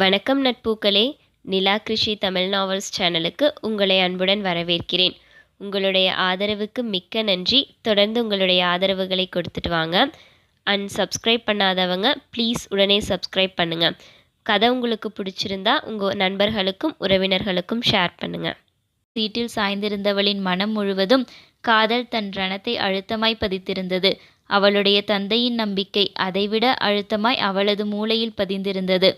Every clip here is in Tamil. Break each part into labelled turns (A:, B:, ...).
A: வணக்கம் நட்பூக்களே. நிலா கிருஷி தமிழ் நாவல்ஸ் சேனலுக்கு உங்களை அன்புடன் வரவேற்கிறேன். உங்களுடைய ஆதரவுக்கு மிக்க நன்றி. தொடர்ந்து உங்களுடைய ஆதரவுகளை கொடுத்துட்டு வாங்க. அண்ட் சப்ஸ்கிரைப் பண்ணாதவங்க ப்ளீஸ் உடனே சப்ஸ்கிரைப் பண்ணுங்கள் கதை உங்களுக்கு பிடிச்சிருந்தா உங்கள் நண்பர்களுக்கும் உறவினர்களுக்கும் ஷேர் பண்ணுங்கள்
B: சீட்டில் சாய்ந்திருந்தவளின் மனம் முழுவதும் காதல் தன் ரணத்தை அழுத்தமாய் பதித்திருந்தது. அவளுடைய தந்தையின் நம்பிக்கை அதைவிட அழுத்தமாய் அவளது மூளையில் பதிந்திருந்தது.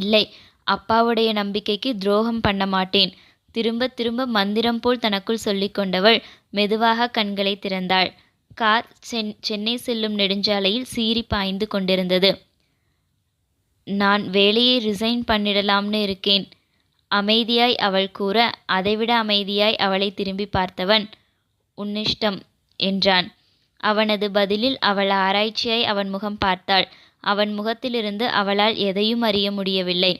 B: இல்லை. அப்பாவுடைய நம்பிக்கைக்கு துரோகம் பண்ண மாட்டேன். திரும்ப திரும்ப மந்திரம் போல் தனக்குள் சொல்லிக்கொண்டவள் மெதுவாக கண்களை திறந்தாள். கார் சென் சென்னை செல்லும் நெடுஞ்சாலையில் சீறி பாய்ந்து கொண்டிருந்தது. நான் வேலையை ரிசைன் பண்ணிடலாம்னு இருக்கேன் அமைதியாய் அவள் கூற அதைவிட அமைதியாய் அவளை திரும்பி பார்த்தவன் உன்னிஷ்டம் என்றான். அவனது பதிலில் அவள் ஆராய்ச்சியாய் அவன் முகம் பார்த்தாள். அவன் முகத்திலிருந்து அவளால் எதையும் அறிய முடியவில்லை.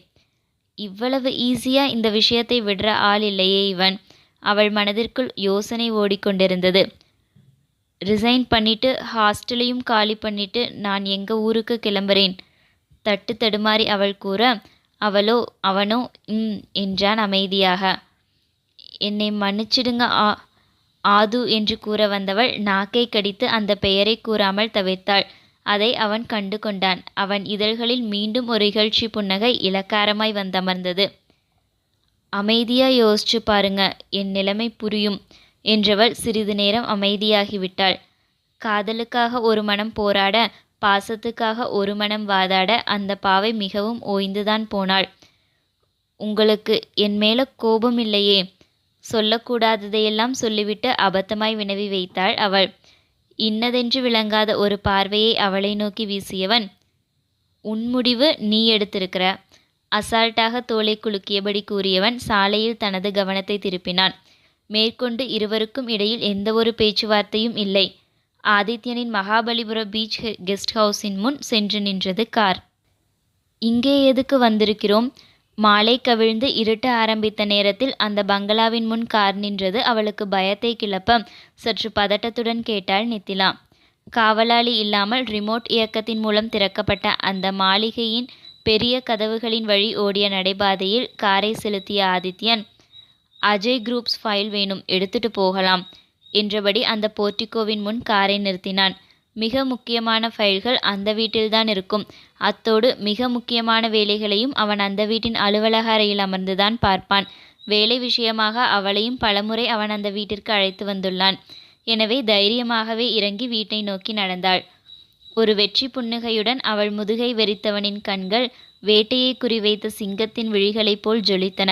B: இவ்வளவு ஈஸியா இந்த விஷயத்தை விடுற ஆள் இல்லையே இவன். அவள் மனதிற்குள் யோசனை ஓடிக்கொண்டிருந்தது. ரிசைன் பண்ணிட்டு ஹாஸ்டலையும் காலி பண்ணிட்டு நான் எங்க ஊருக்கு கிளம்புறேன்? தட்டு தடுமாறி அவள் கூற அவளோ அவனோ ம் என்றான் அமைதியாக. என்னை மன்னிச்சிடுங்க ஆ ஆது என்று கூற வந்தவள் நாக்கை கடித்து அந்த பெயரை கூறாமல் தவிர்த்தாள். அதை அவன் கண்டு கொண்டான். அவன் இதழ்களில் மீண்டும் ஒரு இகழ்ச்சி புன்னகை இலக்காரமாய் வந்தமர்ந்தது. அமைதியா யோசிச்சு பாருங்க என் நிலைமை புரியும் என்றவள் சிறிது நேரம் அமைதியாகிவிட்டாள். காதலுக்காக ஒரு மனம் போராட பாசத்துக்காக ஒரு மனம் வாதாட அந்த பாவை மிகவும் ஓய்ந்துதான் போனாள். உங்களுக்கு என் மேல கோபம் இல்லையே? சொல்லக்கூடாததையெல்லாம் சொல்லிவிட்டு அபத்தமாய் வினவி வைத்தாள் அவள். இன்னதென்று விளங்காத ஒரு பார்வையை அவளை நோக்கி வீசியவன் உன் முடிவு நீ எடுத்திருக்கிற அசால்ட்டாக தோலை குலுக்கியபடி கூறியவன் சாலையில் தனது கவனத்தை திருப்பினான். மேற்கொண்டு இருவருக்கும் இடையில் எந்த ஒரு பேச்சுவார்த்தையும் இல்லை. ஆதித்யனின் மகாபலிபுர பீச் கெஸ்ட் ஹவுஸின் முன் சென்று நின்றது கார். இங்கே எதுக்கு வந்திருக்கிறோம்? மாலை கவிழ்ந்து இருட்ட ஆரம்பித்த நேரத்தில் அந்த பங்களாவின் முன் கார் நின்றது அவளுக்கு பயத்தை கிளப்ப சற்று பதட்டத்துடன் கேட்டாள் நித்திலா. காவலாளி இல்லாமல் ரிமோட் இயக்கத்தின் மூலம் திறக்கப்பட்ட அந்த மாளிகையின் பெரிய கதவுகளின் வழி ஓடிய நடைபாதையில் காரை செலுத்திய ஆதித்யன் அஜய் குரூப்ஸ் ஃபைல் வேணும் எடுத்துட்டு போகலாம் என்றபடி அந்த போர்ட்டிகோவின் முன் காரை நிறுத்தினான். மிக முக்கியமான ஃபைல்கள் அந்த வீட்டில்தான் இருக்கும். அத்தோடு மிக முக்கியமான வேலைகளையும் அவன் அந்த வீட்டின் அலுவலக அறையில் அமர்ந்துதான் பார்ப்பான். வேலை விஷயமாக அவளையும் பலமுறை அவன் அந்த வீட்டிற்கு அழைத்து வந்துள்ளான். எனவே தைரியமாகவே இறங்கி வீட்டை நோக்கி நடந்தாள். ஒரு வெற்றி புன்னகையுடன் அவள் முதுகை வெறித்தவனின் கண்கள் வேட்டையை குறிவைத்த சிங்கத்தின் விழிகளைப் போல் ஜொலித்தன.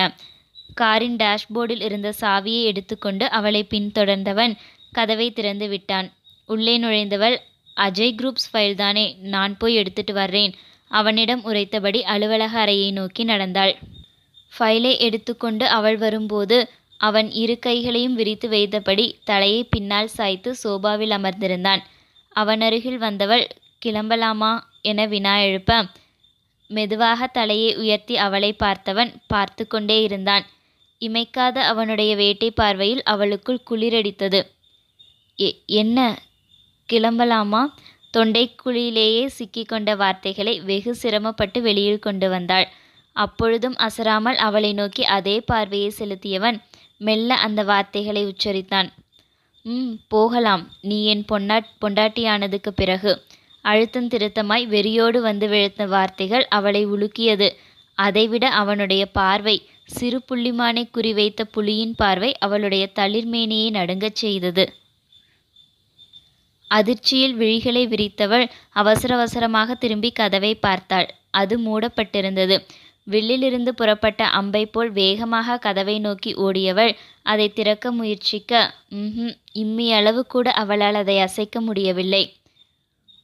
B: காரின் டேஷ்போர்டில் இருந்த சாவியை எடுத்துக்கொண்டு அவளை பின்தொடர்ந்தவன் கதவை திறந்து விட்டான். உள்ளே நுழைந்தவள் அஜய் குரூப்ஸ் ஃபைல் தானே? நான் போய் எடுத்துட்டு வர்றேன். அவனிடம் உரைத்தபடி அலுவலக அறையை நோக்கி நடந்தாள். ஃபைலை எடுத்துக்கொண்டு அவள் வரும்போது அவன் இரு கைகளையும் விரித்து வைத்தபடி தலையை பின்னால் சாய்த்து சோபாவில் அமர்ந்திருந்தான். அவன் அருகில் வந்தவள் கிளம்பலாமா? என வினா எழுப்ப மெதுவாக தலையை உயர்த்தி அவளை பார்த்தவன் பார்த்து கொண்டே இருந்தான். இமைக்காத அவனுடைய வேட்டை பார்வையில் அவளுக்குள் குளிரடித்தது. என்ன? கிளம்பலாமா? தொண்டைக்குழியிலேயே சிக்கிக்கொண்ட வார்த்தைகளை வெகு சிரமப்பட்டு வெளியில் கொண்டு வந்தாள். அப்பொழுதும் அசராமல் அவளை நோக்கி அதே பார்வையை செலுத்தியவன் மெல்ல அந்த வார்த்தைகளை உச்சரித்தான். ம் போகலாம். நீ என் பொன்னா பொண்டாட்டியானதுக்கு பிறகு. அழுத்தம் திருத்தமாய் வெறியோடு வந்து விழுத்த வார்த்தைகள் அவளை உலுக்கியது. அதைவிட அவனுடைய பார்வை சிறு புள்ளிமானை குறிவைத்த புலியின் பார்வை அவளுடைய தளிர்மேனியை நடுங்கச் செய்தது. அதிர்ச்சியில் விழிகளை விரித்தவள் அவசர அவசரமாக திரும்பி கதவை பார்த்தாள். அது மூடப்பட்டிருந்தது. வில்லிலிருந்து புறப்பட்ட அம்பை போல் வேகமாக கதவை நோக்கி ஓடியவள் அதை திறக்க முயற்சிக்க ம் இம்மி அளவு கூட அவளால் அதை அசைக்க முடியவில்லை.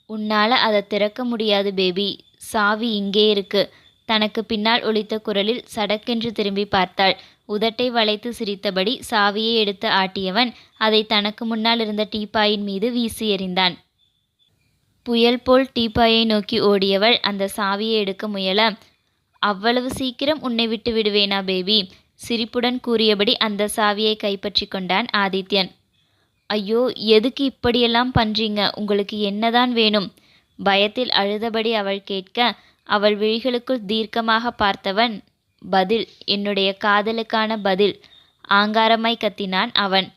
B: உன்னால் அதை திறக்க முடியாது பேபி. சாவி இங்கே இருக்கு. தனக்கு பின்னால் ஒலித்த குரலில் சடக்கென்று திரும்பி பார்த்தாள். உதட்டை வளைத்து சிரித்தபடி சாவியை எடுத்து ஆட்டியவன் அதை தனக்கு முன்னால் இருந்த டீப்பாயின் மீது வீசி எறிந்தான். புயல் போல் டீப்பாயை நோக்கி ஓடியவள் அந்த சாவியை எடுக்க முயல அவ்வளவு சீக்கிரம் உன்னை விட்டு விடுவேனா பேபி? சிரிப்புடன் கூறியபடி அந்த சாவியை கைப்பற்றி கொண்டான் ஆதித்யன். ஐயோ எதுக்கு இப்படியெல்லாம் பண்றீங்க? உங்களுக்கு என்னதான் வேணும்? பயத்தில் அழுதபடி அவள் கேட்க அவள் விழிகளுக்குள் தீர்க்கமாக பார்த்தவன் பதில் என்னுடைய காதலுக்கான பதில். ஆங்காரமாய் கத்தினான் அவன்.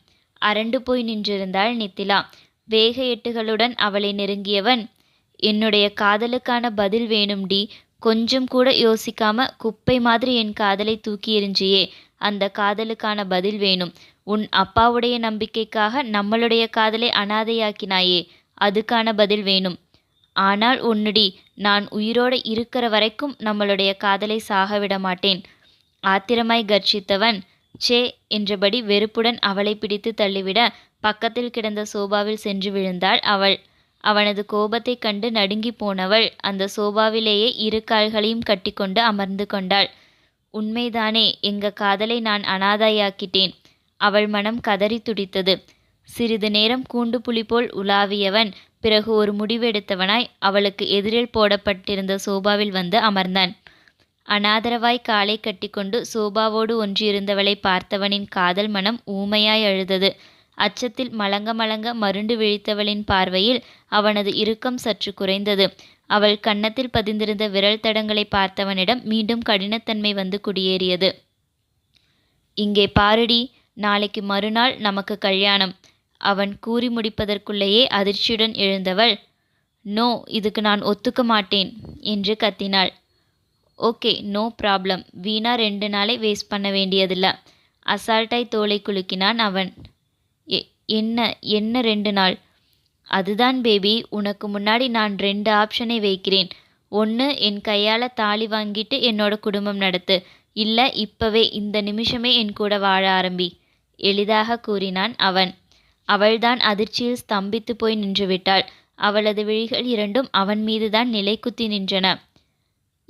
B: அரண்டு போய் நின்றிருந்தாள் நித்திலா. வேக எட்டுகளுடன் அவளை நெருங்கியவன். என்னுடைய காதலுக்கான பதில் வேணும்டி. கொஞ்சம் கூட யோசிக்காம குப்பை மாதிரி என் காதலை தூக்கி எறிஞ்சியே. அந்த காதலுக்கான பதில் வேணும். உன் அப்பாவுடைய நம்பிக்கைக்காக நம்மளுடைய காதலை அனாதையாக்கினாயே. அதுக்கான பதில் வேணும். ஆனால் ஒன்னுடி நான் உயிரோடு இருக்கிற வரைக்கும் நம்மளுடைய காதலை சாக விட மாட்டேன். ஆத்திரமாய் கர்ஜித்தவன் சே என்றபடி வெறுப்புடன் அவளை பிடித்து தள்ளிவிட பக்கத்தில் கிடந்த சோபாவில் சென்று விழுந்தாள் அவள். அவனது கோபத்தைக் கண்டு நடுங்கி போனவள் அந்த சோபாவிலேயே இரு கால்களையும் கட்டிக்கொண்டு அமர்ந்து கொண்டாள். உண்மைதானே எங்க காதலை நான் அனாதையாக்கிட்டேன். அவள் மனம் கதறி துடித்தது. சிறிது நேரம் கூண்டு புலி போல் உலாவியவன் பிறகு ஒரு முடிவெடுத்தவனாய் அவளுக்கு எதிரில் போடப்பட்டிருந்த சோபாவில் வந்து அமர்ந்தான். அனாதரவாய் காலை கட்டிக்கொண்டு சோபாவோடு ஒன்றியிருந்தவளை பார்த்தவனின் காதல் மனம் ஊமையாய் அழுதது. அச்சத்தில் மலங்க மலங்க மருண்டு விழித்தவளின் பார்வையில் அவனது இறுக்கம் சற்று குறைந்தது. அவள் கன்னத்தில் பதிந்திருந்த விரல் தடங்களை பார்த்தவனிடம் மீண்டும் கடினத்தன்மை வந்து குடியேறியது. இங்கே பாருடி நாளைக்கு மறுநாள் நமக்கு கல்யாணம். அவன் கூறி முடிப்பதற்குள்ளேயே அதிர்ச்சியுடன் எழுந்தவள் நோ இதுக்கு நான் ஒத்துக்க மாட்டேன் என்று கத்தினாள். Okay no problem. வீணா ரெண்டு நாளை வேஸ்ட் பண்ண வேண்டியதில்ல. அசால்ட்டாய் தோலை குலுக்கினான் அவன். எ என்ன என்ன ரெண்டு நாள்? அதுதான் பேபி உனக்கு முன்னாடி நான் ரெண்டு ஆப்ஷனை வைக்கிறேன். ஒன்று என் கையால் தாலி வாங்கிட்டு என்னோட குடும்பம் நடத்து. இல்லை இப்பவே இந்த நிமிஷமே என் கூட வாழ ஆரம்பி எளிதாக கூறினான் அவன். அவள்தான் அதிர்ச்சியில் ஸ்தம்பித்து போய் நின்றுவிட்டாள். அவளது விழிகள் இரண்டும் அவன் மீதுதான் நிலை குத்தி நின்றன.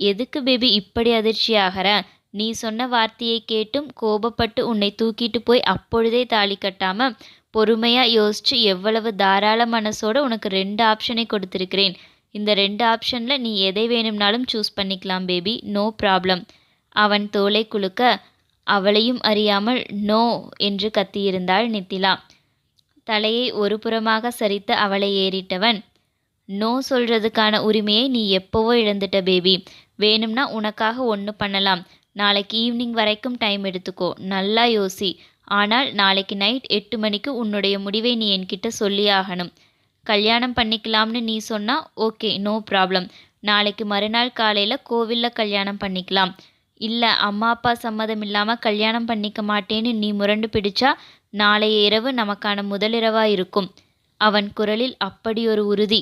B: எதுக்கு பேபி இப்படி அதிர்ச்சியாகிற? நீ சொன்ன வார்த்தையை கேட்டும் கோபப்பட்டு உன்னை தூக்கிட்டு போய் அப்பொழுதே தாலி கட்டாம பொறுமையா யோசிச்சு எவ்வளவு தாராள மனசோட உனக்கு ரெண்டு ஆப்ஷனை கொடுத்திருக்கிறேன். இந்த ரெண்டு ஆப்ஷன்ல நீ எதை வேணும்னாலும் சூஸ் பண்ணிக்கலாம் பேபி. No problem. அவன் தோலை குலுக்க அவளையும் அறியாமல் நோ என்று கத்தியிருந்தாள் நித்திலா. தலையை ஒரு புறமாக சரித்து அவளை ஏறிட்டவன் நோ சொல்றதுக்கான உரிமையை நீ எப்போவோ இழந்துட்ட பேபி. வேணும்னா உனக்காக ஒன்று பண்ணலாம். நாளைக்கு ஈவினிங் வரைக்கும் டைம் எடுத்துக்கோ. நல்லா யோசி. ஆனால் நாளைக்கு நைட் எட்டு மணிக்கு உன்னுடைய முடிவை நீ என்கிட்ட சொல்லி ஆகணும். கல்யாணம் பண்ணிக்கலாம்னு நீ சொன்னால் ஓகே நோ ப்ராப்ளம் நாளைக்கு மறுநாள் காலையில் கோவிலில் கல்யாணம் பண்ணிக்கலாம். இல்லை அம்மா அப்பா சம்மதம் இல்லாமல் கல்யாணம் பண்ணிக்க மாட்டேன்னு நீ முரண்டு பிடிச்சா நாளைய இரவு நமக்கான முதலிரவா இருக்கும் அவன் குரலில் அப்படியொரு உறுதி.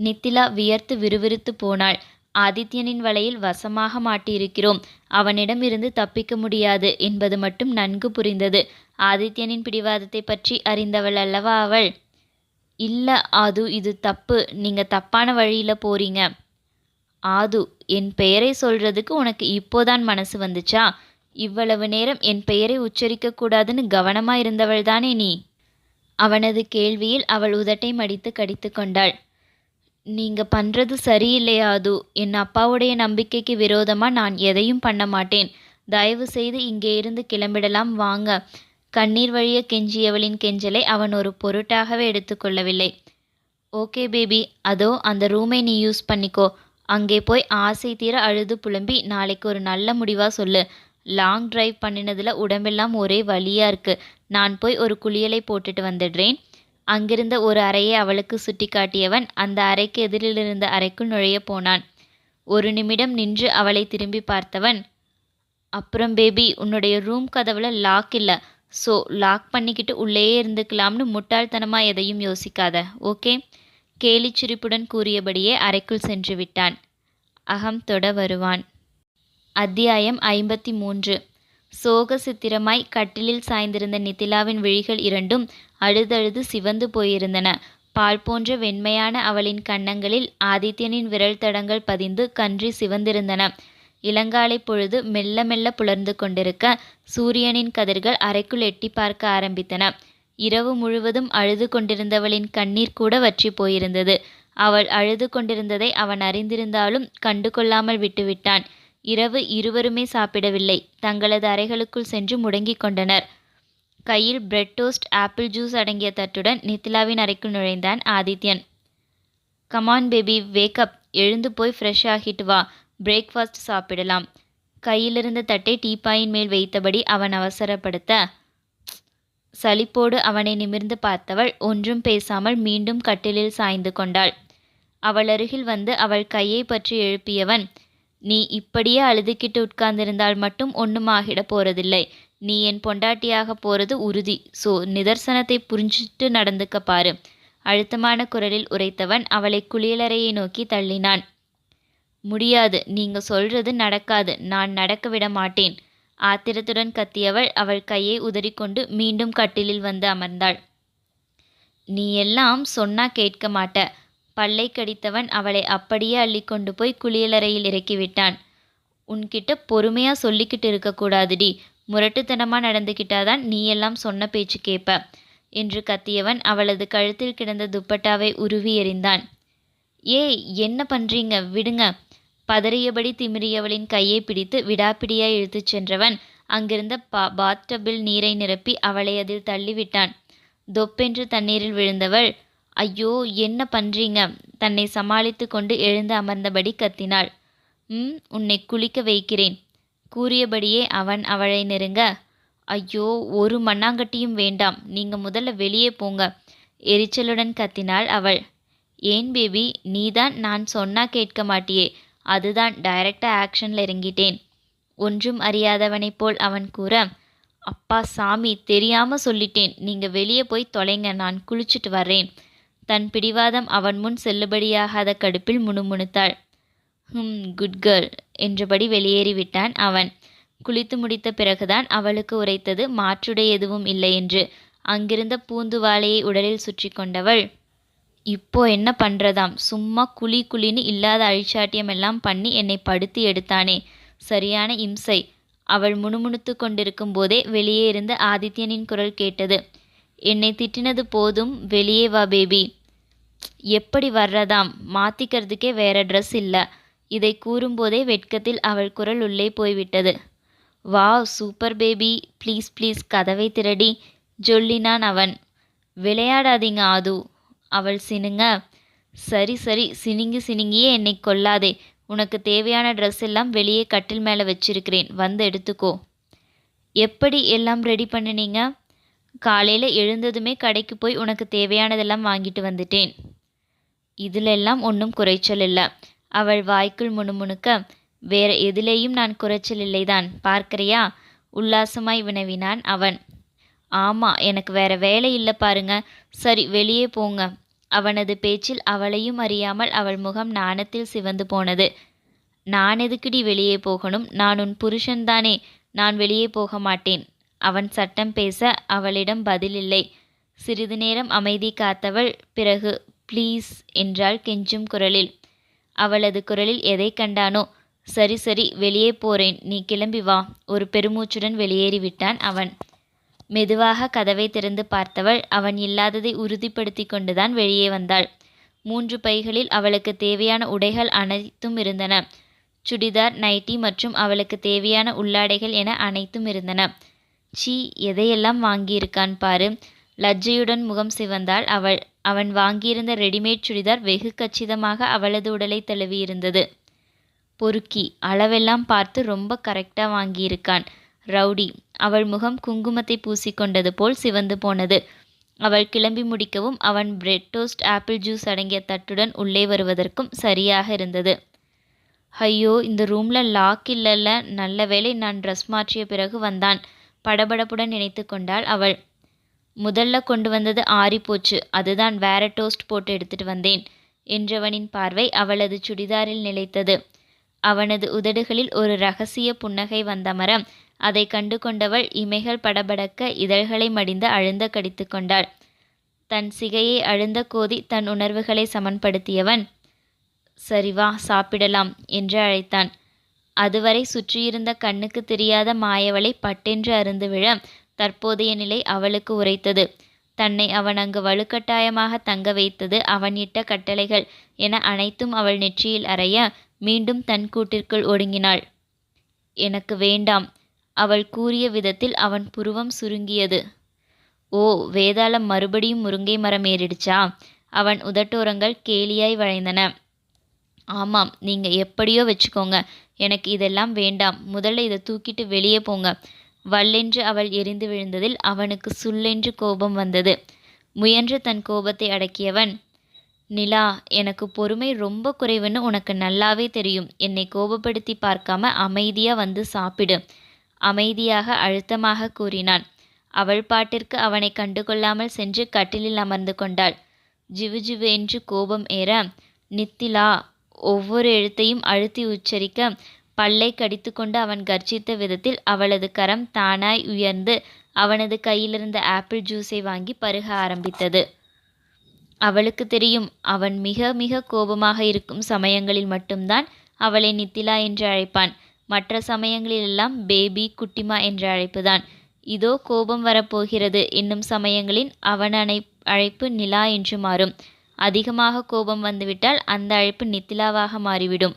B: நித்திலா வியர்த்து விறுவிறுத்து போனாள். ஆதித்யனின் வலையில் வசமாக மாட்டியிருக்கிறோம். அவனிடம் இருந்து தப்பிக்க முடியாது என்பது மட்டும் நன்கு புரிந்தது. ஆதித்யனின் பிடிவாதத்தை பற்றி அறிந்தவள் அல்லவா அவள்? இல்ல ஆது இது தப்பு. நீங்க தப்பான வழியில போறீங்க. ஆது என் பெயரை சொல்றதுக்கு உனக்கு இப்போதான் மனசு வந்துச்சா? இவ்வளவு நேரம் என் பெயரை உச்சரிக்கக்கூடாதுன்னு கவனமாக இருந்தவள் தானே நீ? அவனது கேள்வியில் அவள் உதட்டை மடித்து கடித்து கொண்டாள். நீங்க பண்றது சரியில்லையாது என் அப்பாவுடைய நம்பிக்கைக்கு விரோதமா நான் எதையும் பண்ண மாட்டேன். தயவு செய்து இங்கே இருந்து கிளம்பிடலாம் வாங்க. கண்ணீர் வழிய கெஞ்சியவளின் கெஞ்சலை அவன் ஒரு பொருட்டாகவே எடுத்துக்கொள்ளவில்லை ஓகே பேபி. அதோ அந்த ரூமை நீ யூஸ் பண்ணிக்கோ. அங்கே போய் ஆசை தீர அழுது புலம்பி நாளைக்கு ஒரு நல்ல முடிவாக சொல்லு. லாங் டிரைவ் பண்ணினதில் உடம்பெல்லாம் ஒரே வழியாக இருக்குது நான் போய் ஒரு குளியலை போட்டுட்டு வந்துடுறேன். அங்கிருந்த ஒரு அறையை அவளுக்கு சுட்டி காட்டியவன் அந்த அறைக்கு எதிரில் இருந்த அறைக்குள் நுழைய போனான். ஒரு நிமிடம் நின்று அவளை திரும்பி பார்த்தவன் அப்புறம் பேபி உன்னுடைய ரூம் கதவுல லாக் இல்லை. ஸோ லாக் பண்ணிக்கிட்டு உள்ளேயே இருந்துக்கலாம்னு முட்டாள்தனமாக எதையும் யோசிக்காத. ஓகே கேலிச் சிரிப்புடன் கூறியபடியே அறைக்குள் சென்று விட்டான். அகம் தொட வருவான். அத்தியாயம் ஐம்பத்தி மூன்று சோக சித்திரமாய் கட்டிலில் சாய்ந்திருந்த நித்திலாவின் விழிகள் இரண்டும் அழுதழுது சிவந்து போயிருந்தன. பால் போன்ற வெண்மையான அவளின் கன்னங்களில் ஆதித்யனின் விரல் தடங்கள் பதிந்து கன்றி சிவந்திருந்தன. இளங்காலை பொழுது மெல்ல மெல்ல புலர்ந்து கொண்டிருக்க சூரியனின் கதிர்கள் அறைக்குள் எட்டி பார்க்க ஆரம்பித்தன. இரவு முழுவதும் அழுது கொண்டிருந்தவளின் கண்ணீர் கூட வற்றி போயிருந்தது. அவள் அழுது கொண்டிருந்ததை அவன் அறிந்திருந்தாலும் கண்டு கொள்ளாமல் விட்டுவிட்டான். இரவு இருவருமே சாப்பிடவில்லை. தங்களது அறைகளுக்குள் சென்று முடங்கிக் கொண்டனர். கையில் பிரெட் டோஸ்ட் ஆப்பிள் ஜூஸ் அடங்கிய தட்டுடன் நித்திலாவின் அறைக்குள் நுழைந்தான் ஆதித்யன். கமான் பேபி வேக்கப் எழுந்து போய் ஃப்ரெஷ் ஆகிட்டு வா. பிரேக்ஃபாஸ்ட் சாப்பிடலாம். கையிலிருந்த தட்டை டீப்பாயின் மேல் வைத்தபடி அவன் அவசரப்படுத்த சலிப்போடு அவனை நிமிர்ந்து பார்த்தவள் ஒன்றும் பேசாமல் மீண்டும் கட்டிலில் சாய்ந்து கொண்டாள். அவள் அருகில் வந்து அவள் கையை பற்றி எழுப்பியவன் நீ இப்படியே அழுதுகிட்டு உட்கார்ந்திருந்தால் மட்டும் ஒன்றும் ஆகிட போறதில்லை. நீ என் பொண்டாட்டியாக போறது உறுதி. ஸோ நிதர்சனத்தை புரிஞ்சிட்டு நடந்துக்க பாரு. அழுத்தமான குரலில் உரைத்தவன் அவளை குளியலறையை நோக்கி தள்ளினான். முடியாது. நீங்க சொல்றது நடக்காது. நான் நடக்க விட மாட்டேன். ஆத்திரத்துடன் கத்தியவள் அவள் கையை உதறிக்கொண்டு மீண்டும் கட்டிலில் வந்து அமர்ந்தாள். நீ எல்லாம் சொன்னா கேட்க மாட்ட. பல்லை கடித்தவன் அவளை அப்படியே அள்ளிக்கொண்டு போய் குளியலறையில் இறக்கிவிட்டான். உன்கிட்ட பொறுமையா சொல்லிக்கிட்டு இருக்கக்கூடாதுடி முரட்டுத்தனமா நடந்துக்கிட்டாதான் நீ எல்லாம் சொன்ன பேச்சு கேட்ப என்று கத்தியவன் அவளது கழுத்தில் கிடந்த துப்பட்டாவை உருவி எறிந்தான். ஏய் என்ன பண்றீங்க? விடுங்க. பதறியபடி திமிரியவளின் கையை பிடித்து விடாப்பிடியாய் இழுத்துச் சென்றவன் அங்கிருந்த பா பாத்டபில் நீரை நிரப்பி அவளை அதில் தள்ளிவிட்டான். தொப்பென்று தண்ணீரில் விழுந்தவள் ஐயோ என்ன பண்றீங்க? தன்னை சமாளித்து கொண்டு எழுந்து அமர்ந்தபடி கத்தினாள். ம் உன்னை குளிக்க வைக்கிறேன். கூறியபடியே அவன் அவளை நெருங்க ஐயோ ஒரு மண்ணாங்கட்டியும் வேண்டாம். நீங்க முதல்ல வெளியே போங்க. எரிச்சலுடன் கத்தினாள் அவள். ஏன் பேபி நீதான் நான் சொன்னா கேட்க மாட்டியே. அதுதான் டைரக்டா ஆக்ஷன்ல இறங்கிட்டேன். ஒன்றும் அறியாதவனைப் போல் அவன் கூற அப்பா சாமி தெரியாம சொல்லிட்டேன். நீங்க வெளியே போய் தொலைங்க நான் குளிச்சுட்டு வர்றேன். தன் பிடிவாதம் அவன் முன் செல்லுபடியாகாத கடுப்பில் முணுமுணுத்தாள். ஹும் குட் கேர்ள் என்றபடி வெளியேறிவிட்டான் அவன். குளித்து முடித்த பிறகுதான் அவளுக்கு உரைத்தது மாற்றுடை எதுவும் இல்லை என்று. அங்கிருந்த பூந்துவாலையை உடலில் சுற்றி கொண்டவள் இப்போ என்ன பண்ணுறதாம் சும்மா குழி குழின்னு இல்லாத அழிச்சாட்டியம் எல்லாம் பண்ணி என்னை படுத்து எடுத்தானே. சரியான இம்சை. அவள் முணுமுணுத்து கொண்டிருக்கும் போதே வெளியே இருந்த ஆதித்யனின் குரல் கேட்டது என்னை திட்டினது போதும் வெளியே வா பேபி. எப்படி வர்றதாம்? மாத்திக்கிறதுக்கே வேற ட்ரெஸ் இல்லை. இதை கூறும்போதே வெட்கத்தில் அவள் குரல் உள்ளே போய்விட்டது. Wow super baby. Please please கதவை திரடி ஜொல்லினான் அவன். விளையாடாதீங்க ஆது. அவள் சினுங்க. சரி சரி சினிங்கி சினிங்கியே என்னை கொல்லாதே. உனக்கு தேவையான ட்ரெஸ் எல்லாம் வெளியே கட்டில் மேலே வச்சிருக்கிறேன். வந்து எடுத்துக்கோ. எப்படி எல்லாம் ரெடி பண்ணினீங்க? காலையில் எழுந்ததுமே கடைக்கு போய் உனக்கு தேவையானதெல்லாம் வாங்கிட்டு வந்துட்டேன். இதிலெல்லாம் ஒன்றும் குறைச்சல் இல்லை. அவள் வாய்க்குள் முணுமுணுக்க வேற எதிலேயும் நான் குறைச்சல் இல்லைதான். பார்க்கறியா? உல்லாசமாய் வினவினான் அவன். ஆமா எனக்கு வேற வேலை இல்லை பாருங்க. சரி வெளியே போங்க. அவனது பேச்சில் அவளையும் அறியாமல் அவள் முகம் நாணத்தில் சிவந்து போனது. நான் எதுக்குடி வெளியே போகணும்? நான் உன் புருஷன்தானே. நான் வெளியே போக மாட்டேன். அவன் சட்டம் பேச அவளிடம் பதிலில்லை. சிறிது நேரம் அமைதி காத்தவள் பிறகு ப்ளீஸ் என்றாள் கெஞ்சும் குரலில். அவளது குரலில் எதை கண்டானோ? சரி சரி வெளியே போறேன். நீ கிளம்பி வா. ஒரு பெருமூச்சுடன் வெளியேறிவிட்டான் அவன். மெதுவாக கதவை திறந்து பார்த்தவள் அவன் இல்லாததை உறுதிப்படுத்தி கொண்டுதான் வெளியே வந்தாள். மூன்று பைகளில் அவளுக்கு தேவையான உடைகள் அனைத்தும் இருந்தன. சுடிதார் நைட்டி மற்றும் அவளுக்கு தேவையான உள்ளாடைகள் என அனைத்தும் இருந்தன. சீ எதையெல்லாம் வாங்கியிருக்கான் பாரு. லஜ்ஜையுடன் முகம் சிவந்தாள். அவள் அவன் வாங்கியிருந்த ரெடிமேட் சுடிதார் வெகு கச்சிதமாக அவளது உடலை தழுவியிருந்தது. பொறுக்கி அளவெல்லாம் பார்த்து ரொம்ப கரெக்டாக வாங்கியிருக்கான். ரவுடி அவள் முகம் குங்குமத்தை பூசிக்கொண்டது போல் சிவந்து போனது. அவள் கிளம்பி முடிக்கவும் அவன் பிரெட் டோஸ்ட் ஆப்பிள் ஜூஸ் அடங்கிய தட்டுடன் உள்ளே வருவதற்கும் சரியாக இருந்தது. ஐயோ இந்த ரூமில் லாக் இல்லைல்ல. நல்ல வேளை நான் ட்ரெஸ் மாற்றிய பிறகு வந்தான். படபடப்புடன் நினைத்து கொண்டாள் அவள். முதல்ல கொண்டு வந்தது ஆறி போச்சு. அதுதான் வேற டோஸ்ட் போட்டு எடுத்துட்டு வந்தேன் என்றவனின் பார்வை அவளது சுடிதாரில் நிலைத்தது. அவனது உதடுகளில் ஒரு ரகசிய புன்னகை வந்தமர அதை கண்டு கொண்டவள் இமைகள் படபடக்க இதழ்களை மடிந்து அழுந்த கடித்து கொண்டாள். தன் சிகையை அழுந்த கோதி தன் உணர்வுகளை சமன்படுத்தியவன் சரி வா சாப்பிடலாம் என்று அழைத்தான். அதுவரை சுற்றியிருந்த கண்ணுக்கு தெரியாத மாயவளை பட்டென்று அருந்து விழ தற்போதைய நிலை அவளுக்கு உரைத்தது. தன்னை அவன் அங்கு வலுக்கட்டாயமாக தங்க வைத்தது அவன் இட்ட கட்டளைகள் என அனைத்தும் அவள் நெற்றியில் அறைய மீண்டும் தன் கூட்டிற்குள் ஒடுங்கினாள். எனக்கு வேண்டாம் அவள் கூறிய விதத்தில் அவன் புருவம் சுருங்கியது. ஓ வேதாளம் மறுபடியும் முருங்கை மரம் ஏறிடுச்சா? அவன் உதட்டோரங்கள் கேலியாய் வளைந்தன. ஆமாம் நீங்கள் எப்படியோ வச்சுக்கோங்க. எனக்கு இதெல்லாம் வேண்டாம். முதல்ல இதை தூக்கிட்டு வெளியே போங்க. வல்லென்று அவள் எரிந்து விழுந்ததில் அவனுக்கு சுல்லென்று கோபம் வந்தது. முயன்று தன் கோபத்தை அடக்கியவன் நிலா எனக்கு பொறுமை ரொம்ப குறைவுன்னு உனக்கு நல்லாவே தெரியும். என்னை கோபப்படுத்தி பார்க்காம அமைதியாக வந்து சாப்பிடு அமைதியாக அழுத்தமாக கூறினான். அவள் பாட்டிற்கு அவனை கண்டுகொள்ளாமல் சென்று கட்டிலில் அமர்ந்து கொண்டாள். ஜிவு ஜிவு என்று கோபம் ஏற நித்திலா ஒவ்வொரு எழுத்தையும் அழுத்தி உச்சரிக்க பல்லை கடித்துக்கொண்டு அவன் கர்ஜித்த விதத்தில் அவளது கரம் தானாய் உயர்ந்து அவனது கையிலிருந்த ஆப்பிள் ஜூஸை வாங்கி பருக ஆரம்பித்தது. அவளுக்கு தெரியும் அவன் மிக மிக கோபமாக இருக்கும் சமயங்களில் மட்டும்தான் அவளை நித்திலா என்று அழைப்பான். மற்ற சமயங்களிலெல்லாம் பேபி குட்டிமா என்ற அழைப்புதான். இதோ கோபம் வரப்போகிறது. என்னும் சமயங்களில் அவன் அழைப்பு நிலா என்று மாறும். அதிகமாக கோபம் வந்துவிட்டால் அந்த அழைப்பு நித்திலாவாக மாறிவிடும்.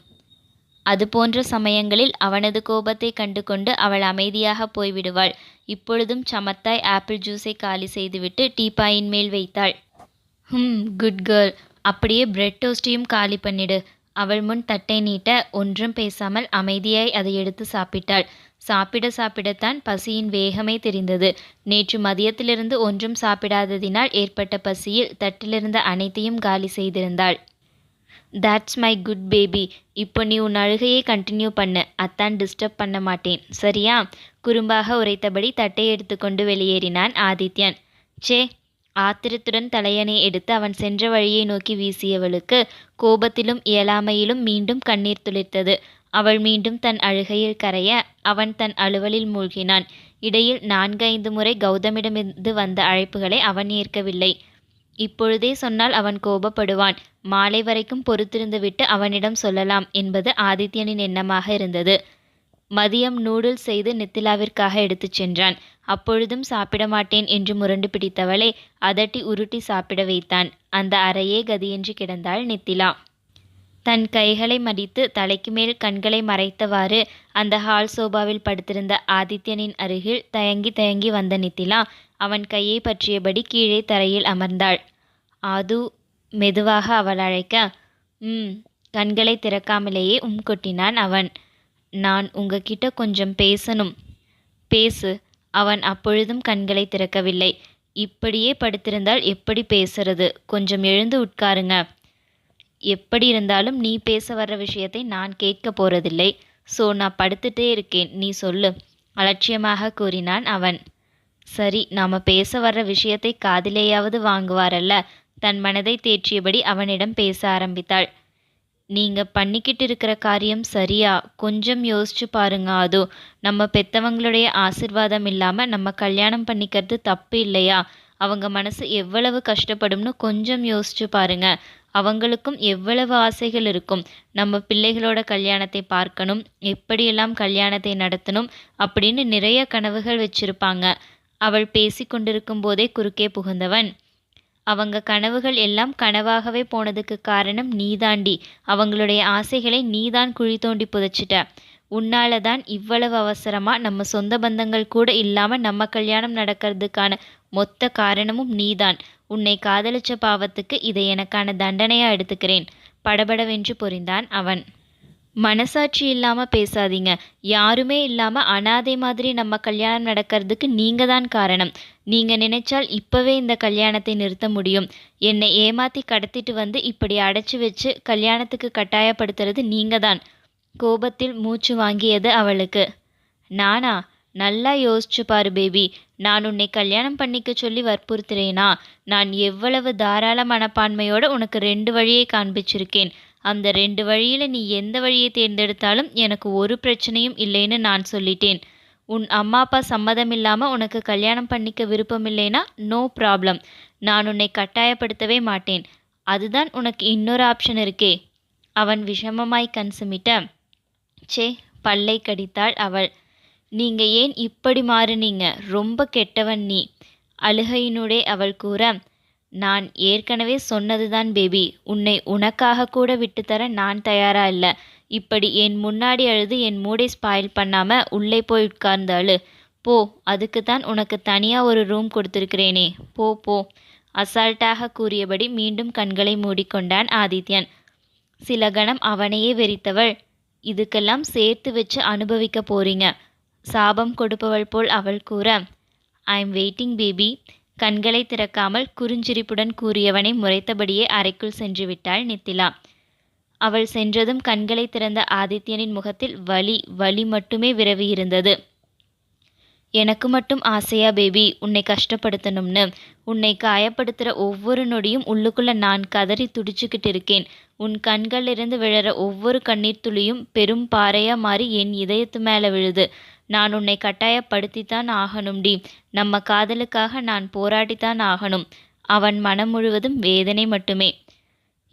B: அதுபோன்ற சமயங்களில் அவனது கோபத்தை கண்டு கொண்டு அவள் அமைதியாக போய்விடுவாள். இப்பொழுதும் சமத்தாய் ஆப்பிள் ஜூஸை காலி செய்துவிட்டு டீபாயின் மேல் வைத்தாள். Hmm good girl. அப்படியே பிரெட் டோஸ்டையும் காலி பண்ணிடு. அவள் முன் தட்டை நீட்ட ஒன்றும் பேசாமல் அமைதியாய் அதை எடுத்து சாப்பிட்டாள். சாப்பிட சாப்பிடத்தான் பசியின் வேகமே தெரிந்தது. நேற்று மதியத்திலிருந்து ஒன்றும் சாப்பிடாததினால் ஏற்பட்ட பசியில் தட்டிலிருந்த அனைத்தையும் காலி செய்திருந்தாள். தட்ஸ் மை குட் பேபி இப்போ நீ உன் அழுகையை கண்டினியூ பண்ணு. அத்தான் டிஸ்டர்ப் பண்ண மாட்டேன். சரியா? குறும்பாக உரைத்தபடி தட்டை எடுத்துக்கொண்டு வெளியேறினான் ஆதித்யன். சே ஆத்திரத்துடன் தலையணை எடுத்து அவன் சென்ற வழியை நோக்கி வீசியவளுக்கு கோபத்திலும் இயலாமையிலும் மீண்டும் கண்ணீர் துளிர்த்தது. அவள் மீண்டும் தன் அழுகையில் கரைய அவன் தன் அலுவலில் மூழ்கினான். இடையில் நான்கைந்து முறை கௌதமிடமிருந்து வந்த அழைப்புகளை அவன் ஏற்கவில்லை. இப்பொழுதே சொன்னால் அவன் கோபப்படுவான். மாலை வரைக்கும் பொறுத்திருந்துவிட்டு அவனிடம் சொல்லலாம் என்பது ஆதித்யனின் எண்ணமாக இருந்தது. மதியம் நூடுல்ஸ் செய்து நித்திலாவிற்காக எடுத்துச் சென்றான். அப்பொழுதும் சாப்பிட மாட்டேன் என்று முரண்டு பிடித்தவளை அதட்டி உருட்டி சாப்பிட வைத்தான். அந்த அறையே கதியின்றி கிடந்தாள் நித்திலா. தன் கைகளை மடித்து தலைக்கு மேல் கண்களை மறைத்தவாறு அந்த ஹால் சோபாவில் படுத்திருந்த ஆதித்யனின் அருகில் தயங்கி தயங்கி வந்த நித்திலா அவன் கையை பற்றியபடி கீழே தரையில் அமர்ந்தாள். ஆது மெதுவாக அவள் அழைக்க. ம் கண்களை திறக்காமலேயே உம் கொட்டினான் அவன். நான் உங்ககிட்ட கொஞ்சம் பேசணும். பேசு. அவன் அப்பொழுதும் கண்களை திறக்கவில்லை. இப்படியே படுத்திருந்தால் எப்படி பேசுறது? கொஞ்சம் எழுந்து உட்காருங்க. எப்படி இருந்தாலும் நீ பேச வர்ற விஷயத்தை நான் கேட்க போறதில்லை. ஸோ நான் படுத்துட்டே இருக்கேன். நீ சொல்லு. அலட்சியமாக கூறினான் அவன். சரி நாம பேச வர்ற விஷயத்தை காதிலேயாவது வாங்குவாரல்ல? தன் மனதை தேற்றியபடி அவனிடம் பேச ஆரம்பித்தாள். நீங்க பண்ணிக்கிட்டு இருக்கிற காரியம் சரியா? கொஞ்சம் யோசிச்சு பாருங்க அது நம்ம பெத்தவங்களுடைய ஆசிர்வாதம் இல்லாம நம்ம கல்யாணம் பண்ணிக்கிறது தப்பு இல்லையா? அவங்க மனசு எவ்வளவு கஷ்டப்படும்னு கொஞ்சம் யோசிச்சு பாருங்க. அவங்களுக்கும் எவ்வளவு ஆசைகள் இருக்கும். நம்ம பிள்ளைகளோட கல்யாணத்தை பார்க்கணும். எப்படியெல்லாம் கல்யாணத்தை நடத்தணும் அப்படின்னு நிறைய கனவுகள் வச்சிருப்பாங்க. அவள் பேசி கொண்டிருக்கும் போதே குறுக்கே புகுந்தவன் அவங்க கனவுகள் எல்லாம் கனவாகவே போனதுக்கு காரணம் நீதாண்டி. அவங்களுடைய ஆசைகளை நீதான் குழி தோண்டி புதைச்சிட்ட. உன்னால தான் இவ்வளவு அவசரமா நம்ம சொந்த பந்தங்கள் கூட இல்லாம நம்ம கல்யாணம் நடக்கிறதுக்கான மொத்த காரணமும் நீதான். உன்னை காதலிச்ச பாவத்துக்கு இதை எனக்கான தண்டனையா எடுத்துக்கிறேன். படபடவென்று பொறிந்தான் அவன். மனசாட்சி இல்லாம பேசாதீங்க. யாருமே இல்லாம அனாதை மாதிரி நம்ம கல்யாணம் நடக்கிறதுக்கு நீங்க தான் காரணம். நீங்க நினைச்சால் இப்பவே இந்த கல்யாணத்தை நிறுத்த முடியும். என்னை ஏமாத்தி கடத்திட்டு வந்து இப்படி அடைச்சி வச்சு கல்யாணத்துக்கு கட்டாயப்படுத்துறது நீங்க தான். கோபத்தில் மூச்சு வாங்கியது அவளுக்கு. நானா? நல்லா யோசிச்சு பாரு பேபி நான் உன்னை கல்யாணம் பண்ணிக்க சொல்லி வற்புறுத்துறேனா? நான் எவ்வளவு தாராள மனப்பான்மையோட உனக்கு ரெண்டு வழியை காண்பிச்சிருக்கேன். அந்த ரெண்டு வழியில் நீ எந்த வழியை தேர்ந்தெடுத்தாலும் எனக்கு ஒரு பிரச்சனையும் இல்லைன்னு நான் சொல்லிட்டேன். உன் அம்மா அப்பா சம்மதம் இல்லாமல் உனக்கு கல்யாணம் பண்ணிக்க விருப்பம் இல்லைன்னா நோ ப்ராப்ளம் நான் உன்னை கட்டாயப்படுத்தவே மாட்டேன். அதுதான் உனக்கு இன்னொரு ஆப்ஷன் இருக்கே. அவன் விஷமமாய் கண் சிமிட்ட சே பல்லை கடித்தாள் அவள். நீங்க ஏன் இப்படி மாறுனீங்க? ரொம்ப கெட்டவன் நீ. அழுகையினூடே அவள் கூற நான் ஏற்கனவே சொன்னதுதான் பேபி. உன்னை உனக்காக கூட விட்டுத்தர நான் தயாரா இல்ல. இப்படி என் முன்னாடி அழுது என் மூடை ஸ்பாயில் பண்ணாம உள்ளே போய் உட்கார்ந்து அழு போ அதுக்கு தான் உனக்கு தனியா ஒரு ரூம் கொடுத்துருக்கிறேனே. போ போ. அசால்ட்டாக கூறியபடி மீண்டும் கண்களை மூடிக்கொண்டான் ஆதித்யன். சில கணம் அவனையே வெறித்தவள் இதுக்கெல்லாம் சேர்த்து வச்சு அனுபவிக்க போறீங்க. சாபம் கொடுப்பவள் போல் அவள் கூற ஐ எம் வெயிட்டிங் பேபி கண்களை திறக்காமல் குறுஞ்சிரிப்புடன் கூறியவனை முறைத்தபடியே அறைக்குள் சென்று விட்டாள் நித்திலா. அவள் சென்றதும் கண்களை திறந்த ஆதித்யனின் முகத்தில் வலி வலி மட்டுமே விரவி இருந்தது. எனக்கு மட்டும் ஆசையா பேபி உன்னை கஷ்டப்படுத்தணும்னு. உன்னை காயப்படுத்துகிற ஒவ்வொரு நொடியும் உள்ளுக்குள்ள நான் கதறி துடிச்சுக்கிட்டு இருக்கேன். உன் கண்களிலிருந்து விழற ஒவ்வொரு கண்ணீர் துளியும் பெரும் பாறையா மாறி என் இதயத்து மேலே விழுது. நான் உன்னை கட்டாயப்படுத்தித்தான் ஆகணும்டி நம்ம காதலுக்காக நான் போராடித்தான் ஆகணும். அவன் மனம் முழுவதும் வேதனை மட்டுமே.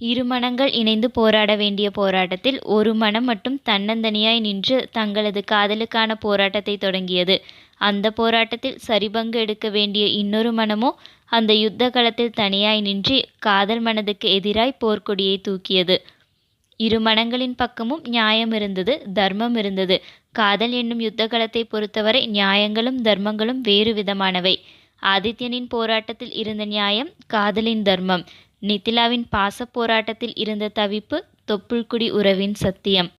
B: இரு மனங்கள் இணைந்து போராட வேண்டிய போராட்டத்தில் ஒரு மனம் மட்டும் தன்னந்தனியாய் நின்று தங்களது காதலுக்கான போராட்டத்தை தொடங்கியது. அந்த போராட்டத்தில் சரிபங்கு எடுக்க வேண்டிய இன்னொரு மனமோ அந்த யுத்த களத்தில் தனியாய் நின்று காதல் மனதுக்கு எதிராய் போர்க்கொடியை தூக்கியது. இரு மனங்களின் பக்கமும் நியாயம் இருந்தது தர்மம் இருந்தது. காதல் என்னும் யுத்த களத்தை பொறுத்தவரை நியாயங்களும் தர்மங்களும் வேறு விதமானவை. ஆதித்யனின் போராட்டத்தில் இருந்த நியாயம் காதலின் தர்மம். நித்திலாவின் பாச போராட்டத்தில் இருந்த தவிப்பு தொப்புள்குடி உறவின் சத்தியம்.